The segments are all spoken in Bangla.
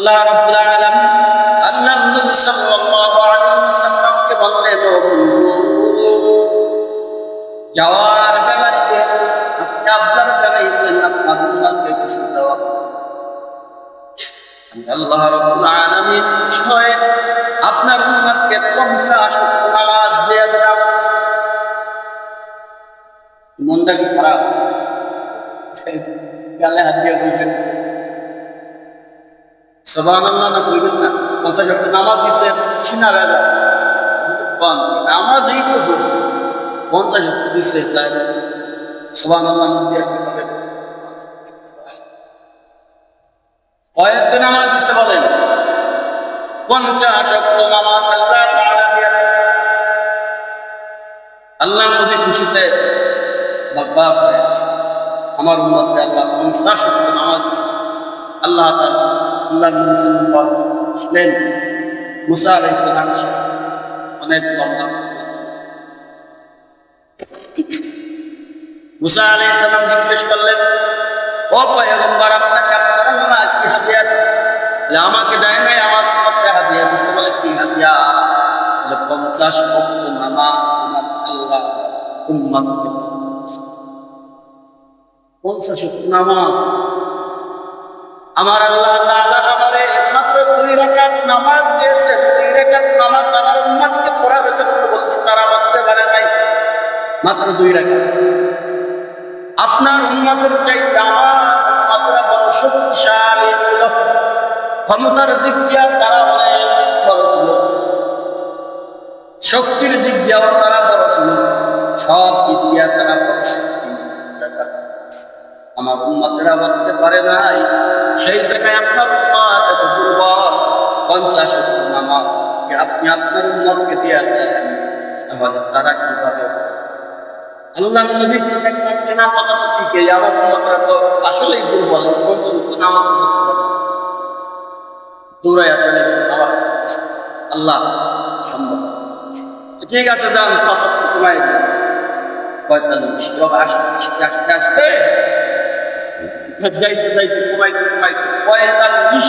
আল্লাহ রাব্বুল আলামিন আল্লাহ নবী সাল্লাল্লাহু আলাইহি ওয়াসাল্লামকে বললেন, ও বন্ধু, যাওয়ার বেলাতে আপনি আপনার জানাইছেন, আপনার উম্মতকে কিছু দেওয়া আল্লাহ রাব্বুল আলামিন বিষয়ে আপনার উম্মতকে 50 ওয়াক্ত নামাজ দিয়ে কি খারাপ? গালে হাত দিয়ে গেছে। আল্লাহ না কইবেন না। পঞ্চাশ ওয়াক্ত নামাজ দিছে সিনা বেজা নামাজই তো ভুল পঞ্চাশ ওয়াক্ত দিছে, তাই না? সবান আল্লাহ হবে? কয়েকটা নামাজ দিছে বলেন? পঞ্চাশ ওয়াক্ত নামাজ আল্লাহ তাআলা দিয়েছে। আল্লাহ নবী খুশিতে বাবা হয়েছে। আমার উম্মতকে আল্লাহ পঞ্চাশ ওয়াক্ত নামাজ আল্লাহ তাআলা আল্লাহ ছিলেন মুসা সাথে অনেক লম্বা মুসা সালাম জিজ্ঞেস করলেন, ও পয়গম্বর, আপনাকে কি দিছে? আমাকে দেয় নাই, আমার তোমাকে দিছে। বলে, কি হাদিয়া বলে, পঞ্চাশ ওয়াক্ত নামাজ আমার আল্লাহ পঞ্চাশ নামাজ আমার আল্লাহ বলছে আপনার ক্ষমতার দিক দিয়ে তারা অনেক বড় ছিল। শক্তির দিক দিয়েও তারা বড় ছিল। সব দিক দিয়ে তারা বড় ছিল। আমার উম্মতেরা মানতে পারে নাই। সেই জায়গায় আপনার উম্মত এত দুর্বল পঞ্চাশ নামাজ আপনি আপনার উম্মতকে দিয়ে দেন তাহলে তারা কীভাবে আল্লাহ নবী তো ঠিকই, আমার উম্মতরা তো আসলেই দুর্বল পঞ্চাশ ওয়াক্ত নামাজ পড়তে পারে দৌড়াইয়া চলে আল্লাহ সম্ভব ঠিক আছে, যান, পাঁচ ওয়াক্ত কমাই দিন। পঁয়তাল্লিশ এভাবে আসতে আসতে আসতে আসতে। যাইতে যাইতে, কমাইতে কমাইতে, পঁয়তাল্লিশ।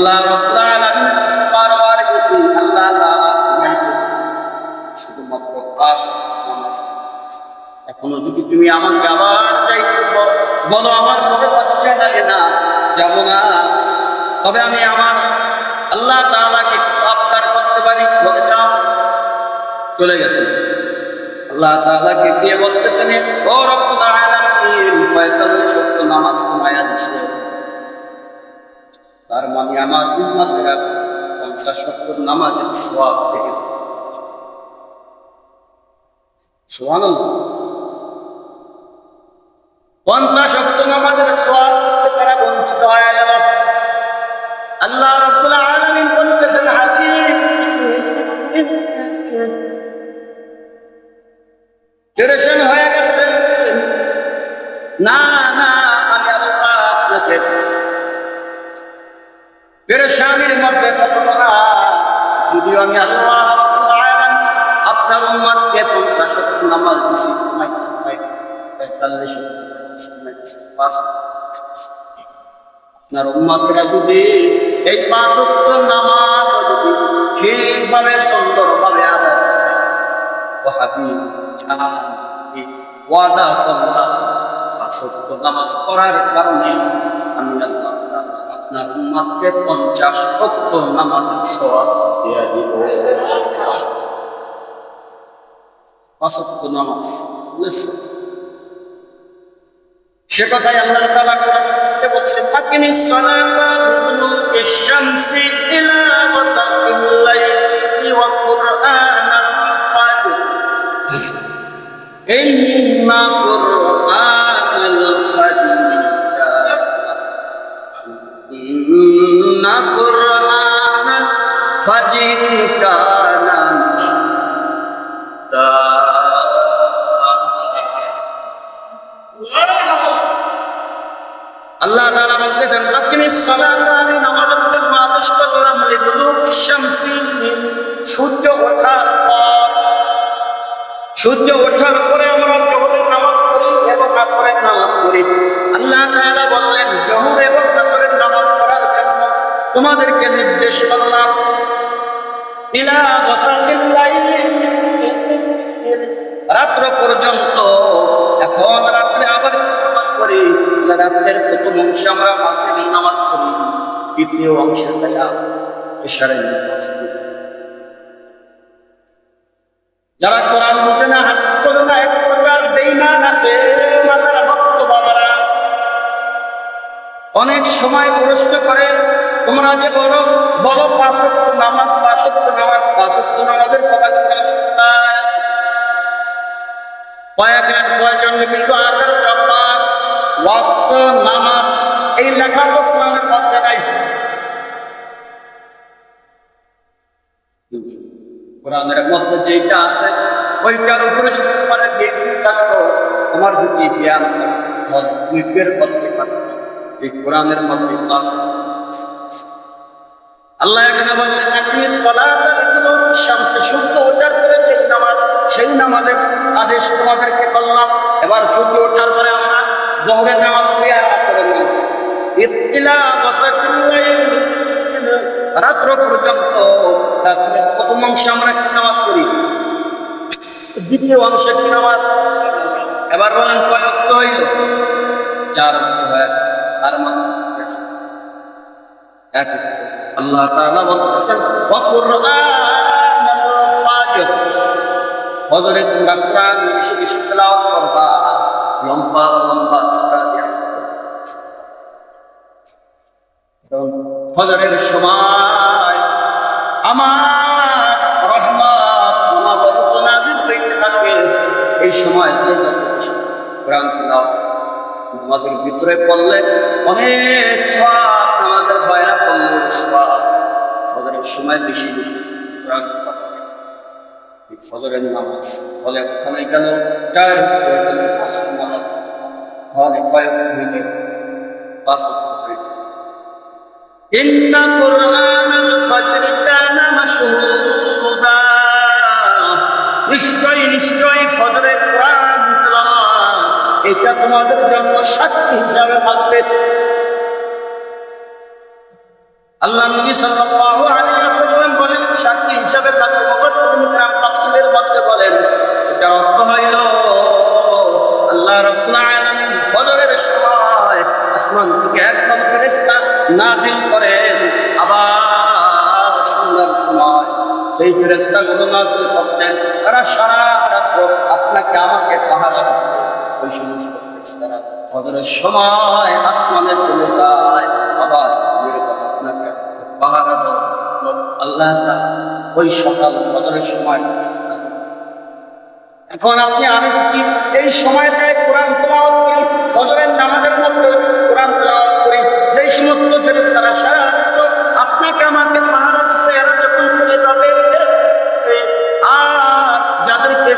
আল্লাহ বারবার গেছি। আল্লাহ শুধুমাত্র পাঁচ এখনও যদি তুমি আমাকে আবার যাইতে বলো আমার কোনো বাচ্চা লাগে না, যাব না। তবে আমি আমার আল্লাহ তাআলাকে কিছু আবদার করতে পারি, বলে যাও। চলে গেছে। আল্লাহ তাআলাকে দিয়ে বলতেছেন, ও রব্বুল আলামিন পঁয়তাল্লিশ সত্য নামাজ কমায়া দিছে তার মানে আমার উম্মতেরা পঞ্চাশ সত্তর নামাজের সওয়াব থেকে সুবহানাল্লাহ। পঞ্চাশ সত্য নামাজের সওয়াব থেকে তারা বঞ্চিত হয়ে গেল। আল্লাহ রাব্বুল আলামিন বলতেছেন, হাকিম হয়ে গেছে। না পেরেশানির মধ্যে ফেলব না যদিও আমি আল্লাহ আপনার উম্মতকে পঞ্চাশ সত্তর নামাজ দিছি আপনার উম্মতরা যদি এই পাঁচ নামাজ যদি ঠিকভাবে, সুন্দরভাবে আদায় করে ও হাবিব জান এই ওয়াদা করলাম, পাঁচ নামাজ পড়ার কারণে আমি আল্লাহ আপনার উম্মতকে পঞ্চাশ ওয়াক্ত নামাজের দিয়ে দিব। পাঁচ নামাজ, বুঝেছ? সে কথাই আল্লাহ তাআলা কোরআনে বলছেন আকিনি সালাতা লিদুলুকি শামসি ইলা ওয়াসাকিল লাইলি ওয়া কুরআনাল ফাজর। ইন্ন ফাজরি কানা আল্লাহ তাআলা বলতেছেন সালাতা আমি নামাজের জন্য আদেশ করলাম সূর্য ওঠার পর, সূর্য ওঠার পরে আমরা জোহরের নামাজ পড়ি এবং আসরের নামাজ পড়ি। আল্লাহ তাআলা বললেন, জোহর এবং আসরের নামাজ পড়ার জন্য তোমাদেরকে নির্দেশ করলাম রাত্র পর্যন্ত, এখন রাত্রে আবার নামাজ পড়ি? রাত্রের প্রথম অংশে আমরা মাগরিবের নামাজ পড়ি, দ্বিতীয় অংশে যারা কোরআন বুঝে না, হাদিস না, এক প্রকার বেঈমান আছে ভক্ত বাবারা অনেক সময় প্রশ্ন করে তোমরা যে বলো বলো পাঁচত্ব নামাজ পাঁচত্ব নামাজ পাঁচত্ব নামাজের কথা? কয়েকের প্রয়োজন কিন্তু আকার চপাস, ওয়াক্ত, নামাজ, এই লেখা তো কোরআনের মধ্যে নাই কোরআনের মধ্যে যেটা আছে, ওইটার উপরে যদি তোমার বেগুনি থাকতো তোমার যদি জ্ঞান থাকতো তুমি বের করতে পারতো এই কোরআনের মধ্যে আছে আল্লাহ এখানে বললেন আপনি সূর্য ওঠার পরে যেই নামাজ, সেই নামাজের আদেশ তোমাদেরকে করলাম এবার সূর্য ওঠার পরে আমরা জহরের নামাজ পড়ি আর আসরের নামাজ ইত্তিলা রাত্র পর্যন্ত প্রথম অংশে আমরা কি নামাজ পড়ি? দ্বিতীয় অংশে কি নামাজ? এবার বলেন কয়ক্ত হইল? চার হয়, আর মাত্র এক। আল্লাহ তাআলা বলতেছেন ওয়া কুরআনাল ফাজর ফজরে তোমরা কোরআন বেশি বেশি তেলাওয়াত করবা। লম্বা লম্বা সূরা ফজরের সময় আমার রহমত আমার বরকত নাজিল হইতে থাকে এই সময় যে তেলাওয়াত নামাজের ভিতরে পড়লে অনেক সওয়াব সময় বেশি বেশি কোরআন পড়া। এই ফজরের নামাজ ফলে ওখানে গেল চার হয়ে গেল ফজরের নামাজ তাহলে কয়েক হইলে পাঁচ ওয়াক্ত হইল إن قرآن الفجر كان مشهودا নিশ্চয় নিশ্চয় ফজরের কোরআন তেলাওয়াত এটা তোমাদের জন্য সাক্ষী হিসাবে থাকবে আল্লাহ নবী সাল্লাল্লাহু আলাইহি ওয়াসাল্লাম বলেন, সাক্ষী হিসাবে মধ্যে বলেন, এটা অর্থ হইল। আল্লাহ ফজরের সময় আসমান থেকে একদম নাজিল করেন। আবার সন্ধ্যার সময় সেই নাজিল করতেন। তারা সারা আপনাকে, আমাকে পাহাড় সাথে ওই সমস্ত ফজরের সময় আসমানে চলে যায়। আল্লাহ ওই সকাল ফজরের সময় এখন আপনি আমি যদি এই সময়টায় কোরআন তেলাওয়াত করি, ফজরের নামাজের মধ্যে কোরআন তেলাওয়াত করি, যেই সমস্ত ফেরেশতারা সারা আপনাকে আমাকে পাহারা দিছে, এরা যখন চলে যাবে আর যাদেরকে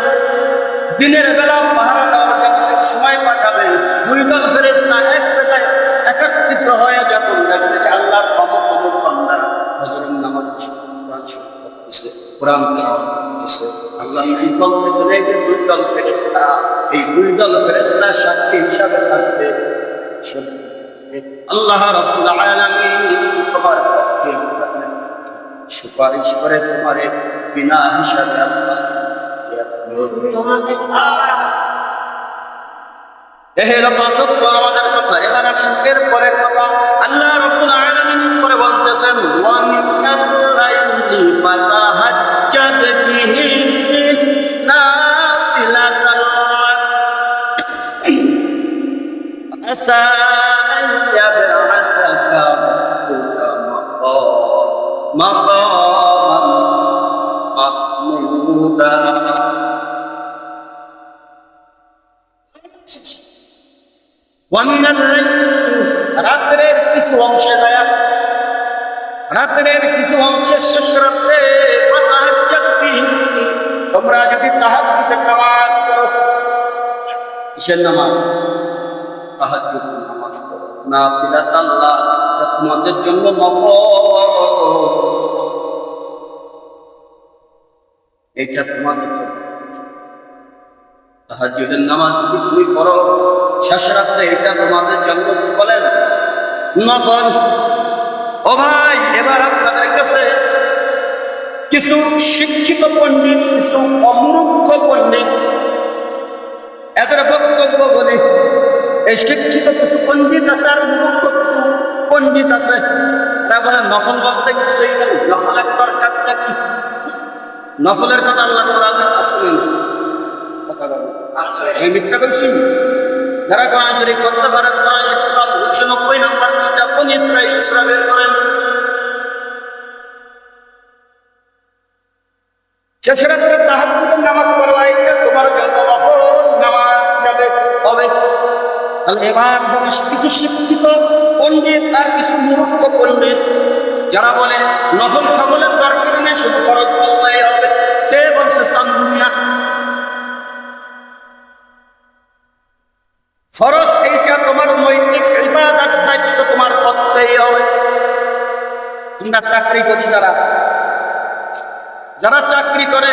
দিনের কোরআন সুপারিশ করে তোমারে বিনা হিসাবে আল্লাহ নামাজের কথা। এবার আসেন এর পরের কথা আল্লাহ রাব্বুল করে বলতেছেন عسى أن يبعثك ربك مقام- مقاما محمودا ওয়ামিনাল লাইলি রাত্রের কিছু অংশে যায় রাত্রের কিছু অংশের শেষ রাত্রে ফাতাহাজ্জাত বিহি। তোমরা যদি তাহাজ্জুদের নামাজ পড়ো কিসের নামাজ তাহাজ্জুদের নামাজ পড়ো। নাফিলাত আল্লাহ তোমাদের জন্য নফল। এটা তোমাদের জন্য। তাহাজ্জুদের নামাজ যদি তুমি পড়ো, শেষ রাত্রে এটা তোমাদের জন্য বলেন? নফল। ও ভাই, এবার আপনাদের কাছে কিছু শিক্ষিত পণ্ডিত, কিছু অমূর্খ পণ্ডিত, এদের বক্তব্য বলি। এই শিক্ষিত কিছু পণ্ডিত আছে আর মূর্খ কিছু পণ্ডিত আছে। তারা বলে, নফল বলতে কিছুই নেই, নফলের দরকারটা কি? নফলের কথা আল্লাহ কোরআনে বলেন। আমি মিথ্যা বলছি? যারা কোরআন শরীফ পড়তে পারেন কোরআন শরীফ কোরআন দুইশো নব্বই নম্বর পৃষ্ঠা কোন ইসরাইল সূরা বের করেন? শেষ রাত্রে তাহাজ্জুদের নামাজ তাহলে এবার যারা কিছু শিক্ষিত পণ্ডিত আর কিছু মূর্খ পণ্ডিত, যারা বলে নফল খবলের দরকার নেই, শুধু ফরজ বললেই হবে, কে বলছে সান্দুনিয়া ফরজ এইটা তোমার নৈতিক ইবাদত, দায়িত্ব তোমার করতেই হবে। তোমরা চাকরি করি যারা। যারা চাকরি করে,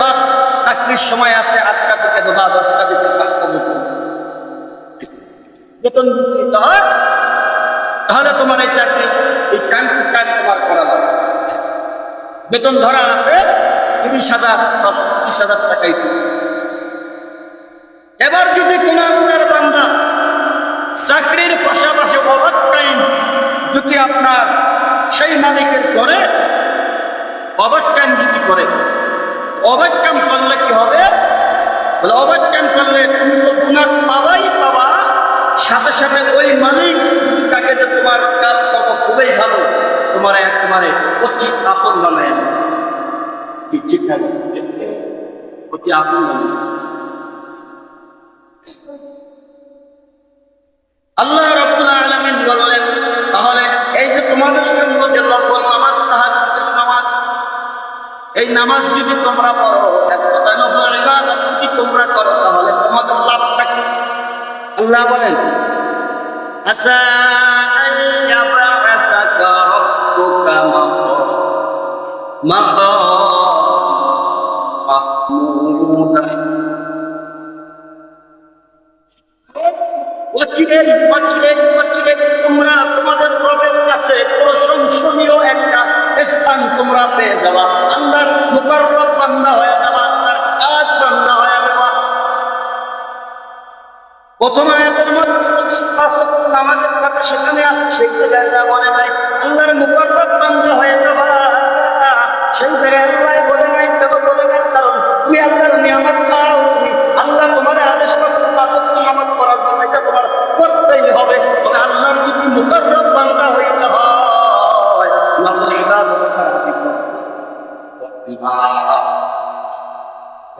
বাস, চাকরির সময় আছে আটটা থেকে বা দশটা থেকে পাঁচটা বছর। বেতন যদি দিতে হয়, তাহলে তোমার এই চাকরি এই টু টাইম তোমার করা লাগবে। বেতন ধরা আছে, তিরিশ হাজার দশ তিরিশ হাজার টাকাই এবার যদি কোনো গুণের বান্দা চাকরির পাশাপাশি ওভার টাইম যদি আপনার সেই মালিকের করে ওভার টাইম যদি করে ওভার টাইম করলে কি হবে? ওভার টাইম করলে তুমি তো বোনাস পাবা সাথে সাথে ওই মালিক যদি তাকে যে তোমার কাজ কর্ম খুবই ভালো, তোমার একেবারে অতি আপন বানায়। কি ঠিক না? অতি আপন বানায় আল্লাহ রাব্বুল আলামিন বললেন, তাহলে এই যে তোমাদের জন্য যে নফল নামাজ তাহাজ্জুদের নামাজ। এই নামাজ যদি তোমরা পড়ো, এক কথায় নফল ইবাদত যদি তোমরা করো, তাহলে তোমাদের লাভটা কি? আল্লাহ বলেন আসা আন ইয়াবআসাকা রাব্বুকা মাকাম মাহমুদা। অচিরে অচিরে অচিরে তোমরা তোমাদের রবের কাছে প্রশংসনীয় একটা স্থান তোমরা পেয়ে যাবা। আল্লাহর মুকররব বান্দা হয়ে যাবা, আল্লাহর কাজ হয়ে যাবা। প্রথম পাঁচ নামাজের কথা সেখানে আছে, সেই জায়গায় যা বলে নাই, আল্লাহর মুকররব বান্দা হয়ে যাবা সেই জায়গায় আল্লাহ বলে নাই, কেন বলে নাই? কারণ তুমি আল্লাহর নিয়ামত খাও তুমি আল্লাহ তোমার আদেশ করছে পাঁচ নামাজ পড়ার জন্য, এটা তোমার করতেই হবে। তবে আল্লাহর যদি মুকররব বান্দা হইতে হয় নফল ইবাদত ছাড়া দিতে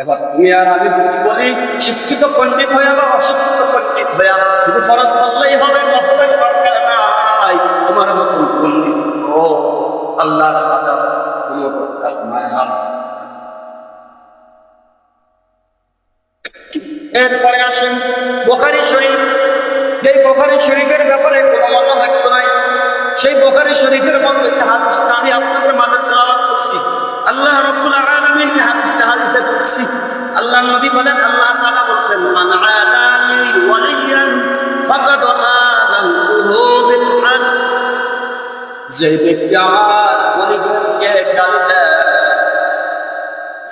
এবার আর আমি যদি বলি, শিক্ষিত পণ্ডিত বা অশিক্ষিত পণ্ডিত হবে দরকার নাই। তোমার পণ্ডিত আল্লাহর কোনো দরকার নাই। এরপরে আসেন বোখারি শরীফ। যে বোখারি শরীফের ব্যাপারে কোনো মতামত নাই, সেই বোখারি শরীফের মধ্যে হাদিসটা আমি আপনাদের মাঝে তেলাওয়াত করছি, আল্লাহ হাদিসটা হাদিসে আল্লাহ নবী বলেন, আল্লাহ তাআলা বলেন মান যে ব্যক্তি আমার ওলিদেরকে গালি দেয়,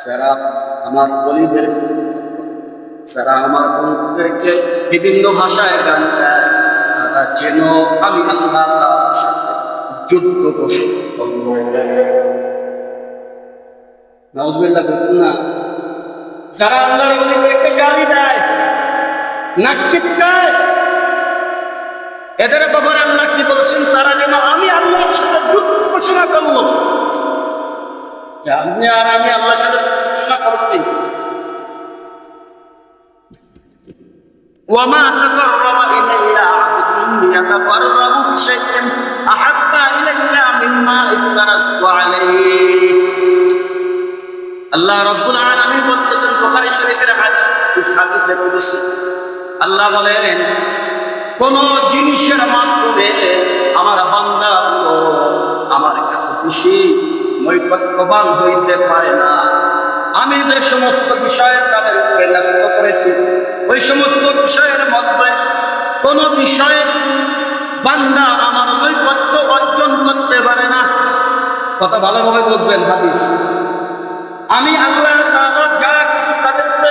সেরা আমার ওলিদের যারা আমার বন্ধুদেরকে বিভিন্ন ভাষায় গান দেয়। তারা যেন আমি আল্লাহ তার সাথে যুদ্ধ ঘোষণা করব নজবিল্লা দেখুন না। যারা আল্লাহর বলিদেরকে গালি দেয় নাক ছিটকায় এদের ব্যাপারে আল্লাহ কি বলছেন তারা যেন আমি আল্লাহর সাথে যুদ্ধ ঘোষণা করলো আপনি আর আমি আল্লাহর সাথে যুদ্ধ ঘোষণা করবেন وما تقرب إلي عبدي يتقرب بشيء أحب إلي مما افترضت عليه আল্লাহ রব্বুল আলামিন বলতেছেন শরীফের হাদিস হাদিসে আল্লাহ বলেন, কোন জিনিসের মাধ্যমে আমার বান্দা আমার কাছে বেশি নৈকট্যবান হইতে পারে না। আমি যে সমস্ত বিষয়ে তাদের উপরে ন্যস্ত করেছি, ওই সমস্ত বিষয়ের মধ্যে কোন বিষয়ে বান্দা আমার নৈকট্য অর্জন করতে পারে না। কথা ভালোভাবে বুঝবেন হাদিস। আমি আল্লাহ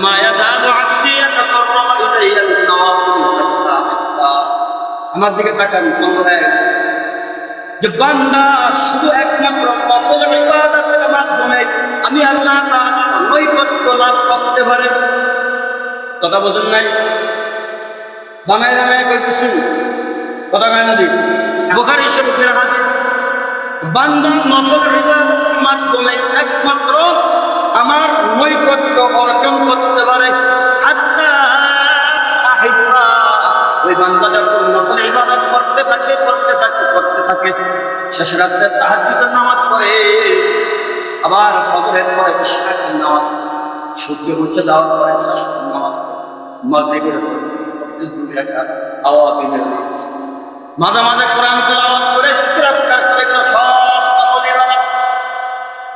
وما يزال عبدي يتقرب الي بالنوافل حتى احبه আমার দিকে তাকান বন্ধ হয়ে গেছে যে বান্দা শুধু একমাত্র ফসল ইবাদতের মাধ্যমে আমি আল্লাহ তাআলার নৈকট্য লাভ করতে পারে কথা বোঝেন নাই বানায় বানায় কইতেছি কথা কয় না দিক বুখারী শরীফের হাদিস বান্দা নফল ইবাদতের মাধ্যমে একমাত্র আমার নৈকট্য অর্জন করতে পারে। ওই বান্দা যখন ইবাদত করতে থাকে করতে থাকে করতে থাকে, শেষ রাত্রে তাহাজ্জুদের নামাজ পড়ে। আবার ফজরের পরে নামাজ সূর্য উঠে যাওয়ার পরে শাসনের নামাজ মাগরিবের দুই রাকাত আওয়াবিনের নামাজ মাঝে মাঝে কোরআন তেলাওয়াত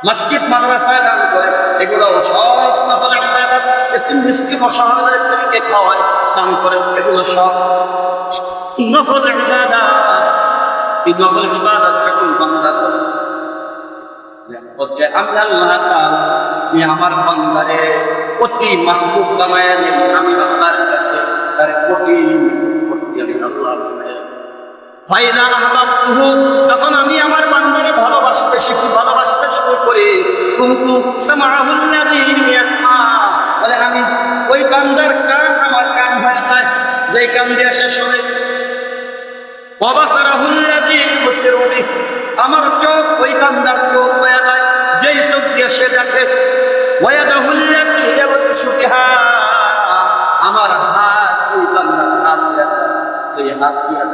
মসজিদ মাদ্রাসায় দান করে, এগুলো সব নফল ইবাদত এতিম মিসকিন অসহায়দের থেকে খাওয়ায়, দান করে, এগুলো সব নফল ইবাদত এই নফল ইবাদত যখন বান্দা করে আমি আল্লাহ আমি আমার বান্দারে অতি মাহবুব বানায় দেন, আমি আল্লাহর কাছে তার অতি নিকটবর্তী আমি আল্লাহ। ফাইদা আহবাবতুহু যখন আমি আমার বান্দারে ভালোবাসতে শিখি ভালোবাসতে শুরু করি ইয়াসমা? বলে আমি ওই বান্দার কান, আমার কান হয়ে যায়, যেই কান দিয়ে ইবসিরু বিহি আমার চোখ, ওই বান্দার চোখ হয়ে যায়, যেই চোখ দিয়ে সে দেখে। আমার হাত, ওই বান্দার হাত হয়ে যায় সেই হাত দিয়ে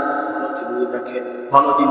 দেখে, ভালো দিন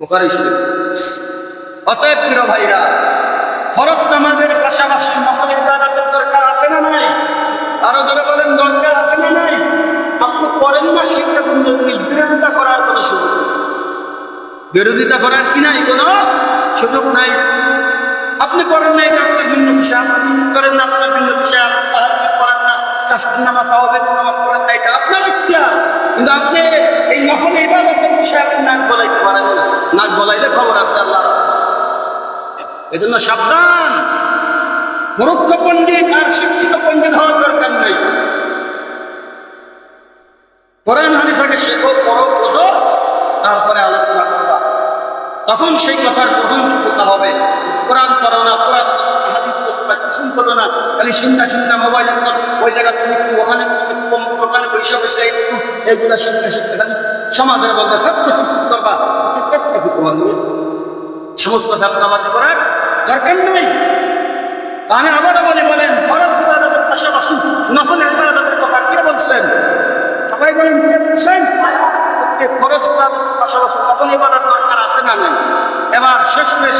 বুখারী শরীফ। অতএব প্রিয় ভাইরা, ফরজ নামাজের পাশাপাশি নফল ইবাদতের দরকার আছে না নাই? আরও যারা বলেন, দরকার আছে না নাই? আপনি করেন না সেটা কিন্তু বিরোধিতা করার কোনো সুযোগ। বিরোধিতা করার কি নাই? কোনো সুযোগ নাই। আপনি করেন না এটা আপনার ভিন্ন বিষয়, আপনি করেন না, আপনার ভিন্ন বিষয়, আপনি তাহাজ্জুদ করেন না শাস্ত্রী নামাজ সাহাবের নামাজ পড়েন না, এটা আপনার ইখতিয়ার। কিন্তু আপনি এই নফল ইবাদতের বিষয়ে আপনি নাক গলাইতে পারেন না। নাক গলাইলে খবর আছে আল্লাহ এই জন্য সাবধান। মূর্খ পণ্ডিত আর শিক্ষিত পণ্ডিত হওয়ার দরকার নেই। কোরআন আগে শেখো পড়ো বোঝো তারপরে আলোচনা করবা। তখন সেই কথার গ্রহণযোগ্যতা হবে। কোরআন করো না, কোরআন বোঝো না, হাদিস বোঝো না, খালি সিন্না সিন্না মোবাইল একদম। ওই জায়গা তুমি একটু ওখানে একটু দোকানে বসে বসে একটু এইগুলা শিখতে শিখতে খালি সমাজের মধ্যে ফেতনা সৃষ্টি করবা। ফেতনা কি তোমার নিয়ে? সমস্ত ফেতনাবাজি করার দরকার নেই। আমি আবারও বলি বলেন ফরজ ইবাদতের পাশাপাশি নফল ইবাদতের কথা কে বলছেন? সবাই বলেন বলছেন? ফরজ ইবাদতের পাশাপাশি নফল ইবাদত দরকার আছে না নাই? এবার শেষ মেশ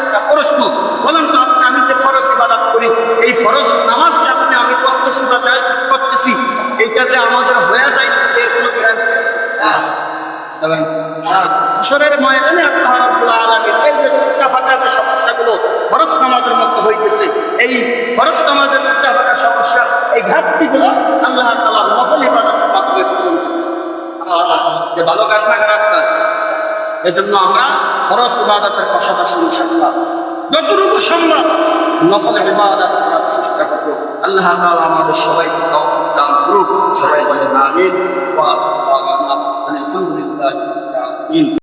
একটা প্রশ্ন। বলেন তো যে ফরজ ইবাদত করি এই ফরজ নামাজ যে আপনি আমি করতেছি বা যাই কিছু করতেছি যে আমাদের হয়ে যাইতেছে এর কোনো গ্যারান্টি আছে ময়দানে আল্লাহ রাব্বুল আলামিন এই যে টাফাটা যে সমস্যাগুলো খরচ নামাজের মধ্যে হইতেছে এই খরচ নামাজের টাফাটা সমস্যা এই ঘাটতিগুলো আল্লাহ তাআলা নফল ইবাদতের মাধ্যমে পূরণ করে যে ভালো কাজ না খারাপ কাজ এজন্য আমরা খরচ ইবাদতের পাশাপাশি ইনশাআল্লাহ যতটুকু সম্ভব। নফল ইবাদত করার চেষ্টা করব আল্লাহ তাআলা আমাদের সবাইকে তৌফিক দান করুক। সবাই বলেন আমিন। ওয়া আখিরু দাওয়ানা আলহামদুলিল্লাহি রাব্বিল আলামিন।